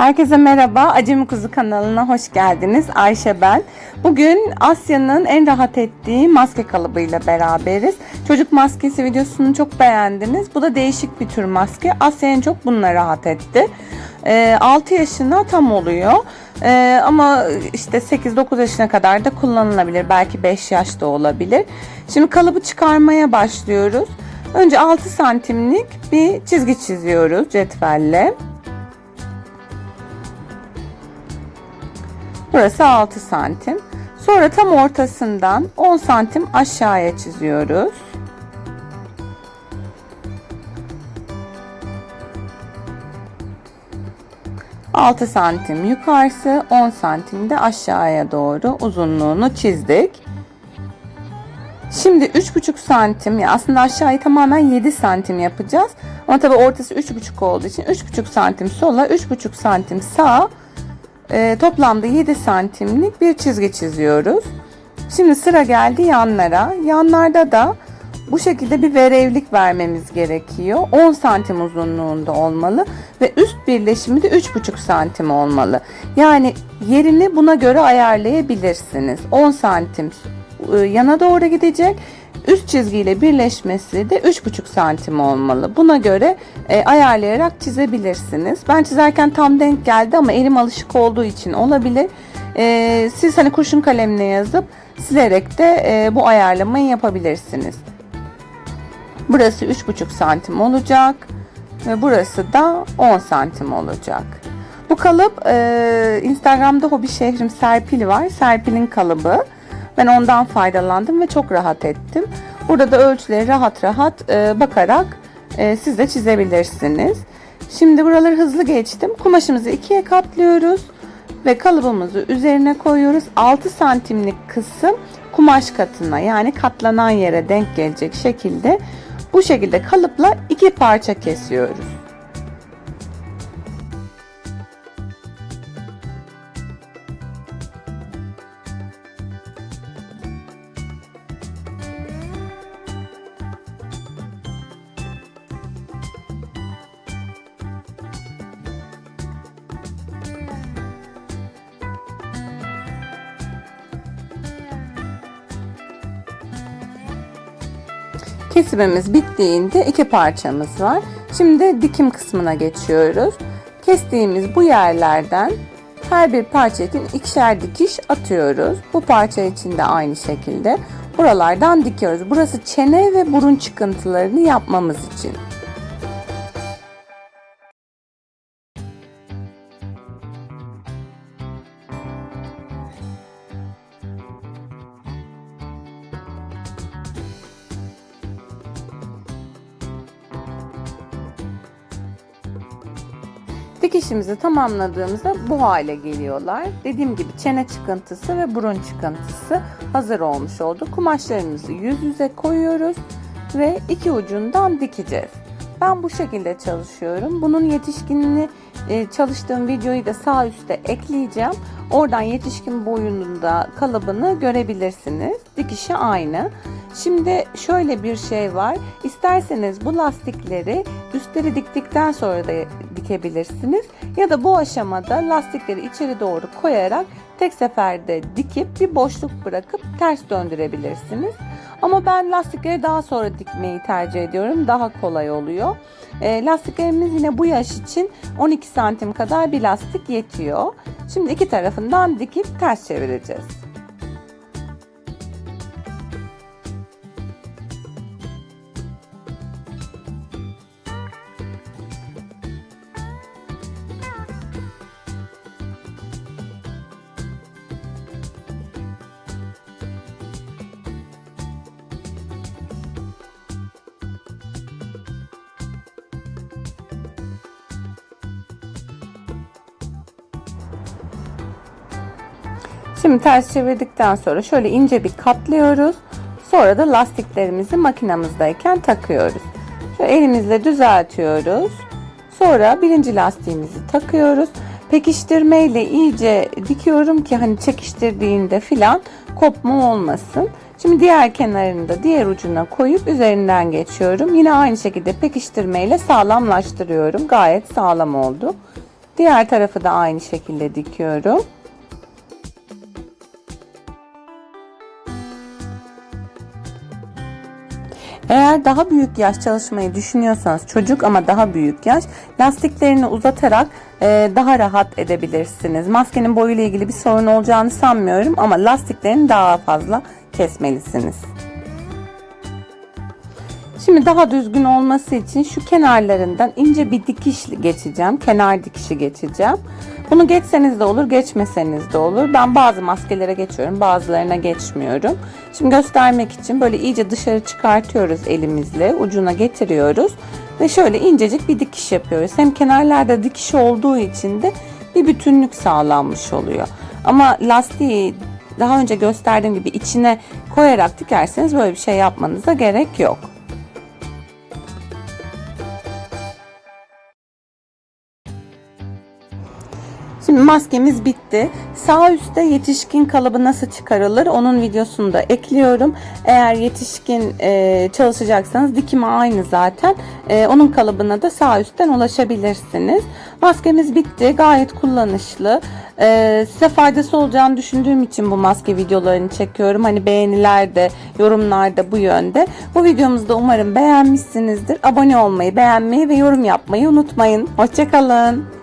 Herkese merhaba. Acemi Kuzu kanalına hoş geldiniz. Ayşe ben. Bugün Asya'nın en rahat ettiği maske kalıbıyla beraberiz. Çocuk maskesi videosunu çok beğendiniz. Bu da değişik bir tür maske. Asya en çok bununla rahat etti. Ee, 6 yaşına tam oluyor. Ee, ama işte 8-9 yaşına kadar da kullanılabilir. Belki 5 yaşta olabilir. Şimdi kalıbı çıkarmaya başlıyoruz. Önce 6 santimlik bir çizgi çiziyoruz cetvelle. Burası 6 santim. Sonra tam ortasından 10 santim aşağıya çiziyoruz. Altı santim yukarısı, 10 santim de aşağıya doğru uzunluğunu çizdik. Şimdi 3,5 santim ya aslında aşağıyı tamamen 7 santim yapacağız. Ama tabii ortası 3,5 olduğu için 3,5 santim sola, 3,5 santim sağa e, toplamda 7 santimlik bir çizgi çiziyoruz. Şimdi sıra geldi yanlara. Yanlarda da bu şekilde bir verevlik vermemiz gerekiyor. 10 santim uzunluğunda olmalı ve üst birleşimi de 3,5 santim olmalı. Yani yerini buna göre ayarlayabilirsiniz. 10 santim e, yana doğru gidecek. Üst çizgiyle birleşmesi de 3,5 santim olmalı. Buna göre e, ayarlayarak çizebilirsiniz. Ben çizerken tam denk geldi ama elim alışık olduğu için olabilir. E, siz hani kurşun kalemle yazıp silerek de e, bu ayarlamayı yapabilirsiniz. Burası 3,5 santim olacak ve burası da 10 santim olacak. Bu kalıp e, Instagram'da hobi şehrim Serpil var. Serpil'in kalıbı. Ben ondan faydalandım ve çok rahat ettim. Burada da ölçüleri rahat rahat e, bakarak e, siz de çizebilirsiniz. Şimdi buraları hızlı geçtim. Kumaşımızı ikiye katlıyoruz ve kalıbımızı üzerine koyuyoruz. 6 santimlik kısım kumaş katına yani katlanan yere denk gelecek şekilde bu şekilde kalıpla iki parça kesiyoruz. Kesimimiz bittiğinde iki parçamız var. Şimdi dikim kısmına geçiyoruz. Kestiğimiz bu yerlerden her bir parça için ikişer dikiş atıyoruz. Bu parça için de aynı şekilde buralardan dikiyoruz. Burası çene ve burun çıkıntılarını yapmamız için. Dikişimizi tamamladığımızda bu hale geliyorlar. Dediğim gibi çene çıkıntısı ve burun çıkıntısı hazır olmuş oldu. Kumaşlarımızı yüz yüze koyuyoruz ve iki ucundan dikeceğiz. Ben bu şekilde çalışıyorum. Bunun yetişkinini e, çalıştığım videoyu da sağ üstte ekleyeceğim. Oradan yetişkin boyunda kalıbını görebilirsiniz. Dikişi aynı. Şimdi şöyle bir şey var. İsterseniz bu lastikleri üstleri diktikten sonra da dikebilirsiniz. Ya da bu aşamada lastikleri içeri doğru koyarak tek seferde dikip bir boşluk bırakıp ters döndürebilirsiniz. Ama ben lastikleri daha sonra dikmeyi tercih ediyorum. Daha kolay oluyor. E, lastiklerimiz yine bu yaş için 12 santim kadar bir lastik yetiyor. Şimdi iki tarafından dikip ters çevireceğiz. Şimdi ters çevirdikten sonra şöyle ince bir katlıyoruz. Sonra da lastiklerimizi makinamızdayken takıyoruz. Şöyle elimizle düzeltiyoruz. Sonra birinci lastiğimizi takıyoruz. Pekiştirmeyle iyice dikiyorum ki hani çekiştirdiğinde filan kopma olmasın. Şimdi diğer kenarını da diğer ucuna koyup üzerinden geçiyorum. Yine aynı şekilde pekiştirmeyle sağlamlaştırıyorum. Gayet sağlam oldu. Diğer tarafı da aynı şekilde dikiyorum. Eğer daha büyük yaş çalışmayı düşünüyorsanız çocuk ama daha büyük yaş lastiklerini uzatarak e, daha rahat edebilirsiniz. Maskenin boyuyla ilgili bir sorun olacağını sanmıyorum ama lastiklerini daha fazla kesmelisiniz. Şimdi daha düzgün olması için şu kenarlarından ince bir dikiş geçeceğim. Kenar dikişi geçeceğim. Bunu geçseniz de olur, geçmeseniz de olur. Ben bazı maskelere geçiyorum, bazılarına geçmiyorum. Şimdi göstermek için böyle iyice dışarı çıkartıyoruz elimizle, ucuna getiriyoruz ve şöyle incecik bir dikiş yapıyoruz. Hem kenarlarda dikiş olduğu için de bir bütünlük sağlanmış oluyor. Ama lastiği daha önce gösterdiğim gibi içine koyarak dikerseniz böyle bir şey yapmanıza gerek yok. Şimdi maskemiz bitti. Sağ üstte yetişkin kalıbı nasıl çıkarılır onun videosunu da ekliyorum. Eğer yetişkin e, çalışacaksanız dikimi aynı zaten. E, onun kalıbına da sağ üstten ulaşabilirsiniz. Maskemiz bitti. Gayet kullanışlı. E, size faydası olacağını düşündüğüm için bu maske videolarını çekiyorum. Hani beğenilerde, yorumlarda bu yönde. Bu videomuzu da umarım beğenmişsinizdir. Abone olmayı, beğenmeyi ve yorum yapmayı unutmayın. Hoşçakalın.